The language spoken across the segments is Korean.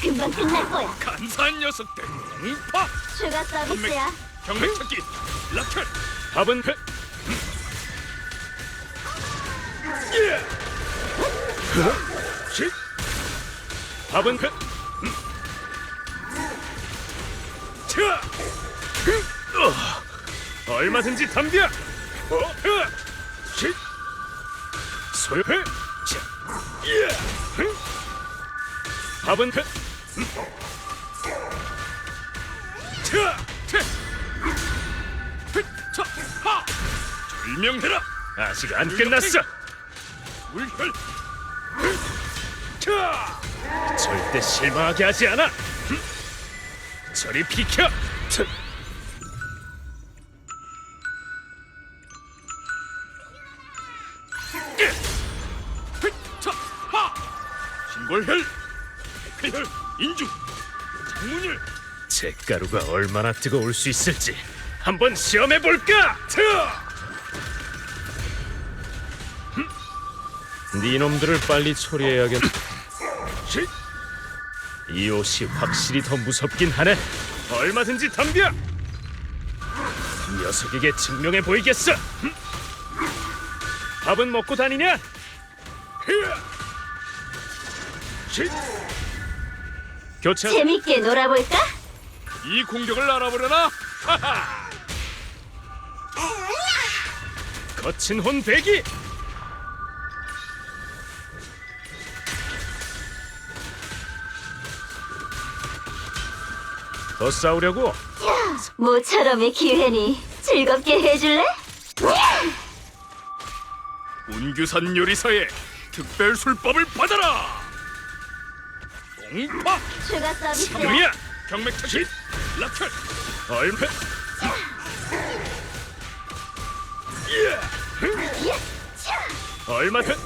금방 끝날 거야. 간사한 녀석들 공파 추가 서비스야. 경맥 찾기 라켓 밥은 회. 쉿 밥은 회. 차 얼마든지 덤벼. 어, 쉿 소요해. 예 밥은 회. 절명해라! 아직 안 끝났어. 물혈! 차! 절대 실망하게 하지 않아. 저리 비켜. 신골혈! 백회혈! 인중! 장문혈! 잿가루가 얼마나 뜨거울 수 있을지 한번 시험해 볼까? 차! 네 놈들을 빨리 처리해야겠. 쉿! 이 옷이 확실히 더 무섭긴 하네. 얼마든지 덤벼. 이 녀석에게 증명해 보이겠어. 밥은 먹고 다니냐? 히야! 쉿! 교체. 재밌게 놀아볼까? 이 공격을 알아보려나? 하하! 거친 혼 배기. 더 싸우려고? 모처럼의 기회니 즐겁게 해줄래? 운규산 요리사의 특별 술법을 받아라! 공파! 추가 서비스야. 지금이야. 경맥 찾기 라켓! 차! 얼마든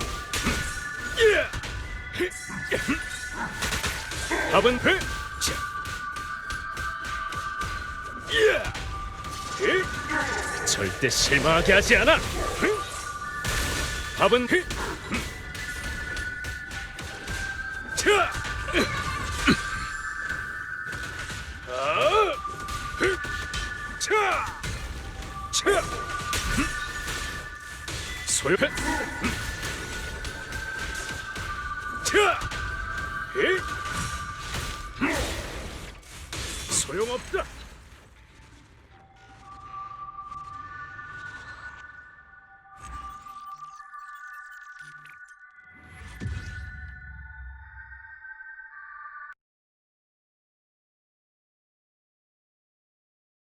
예! 밥은 회. 예! 절대 실망하게 하지 않아. 밥은 회. 차! 아! 소요해. 차! 소용없다.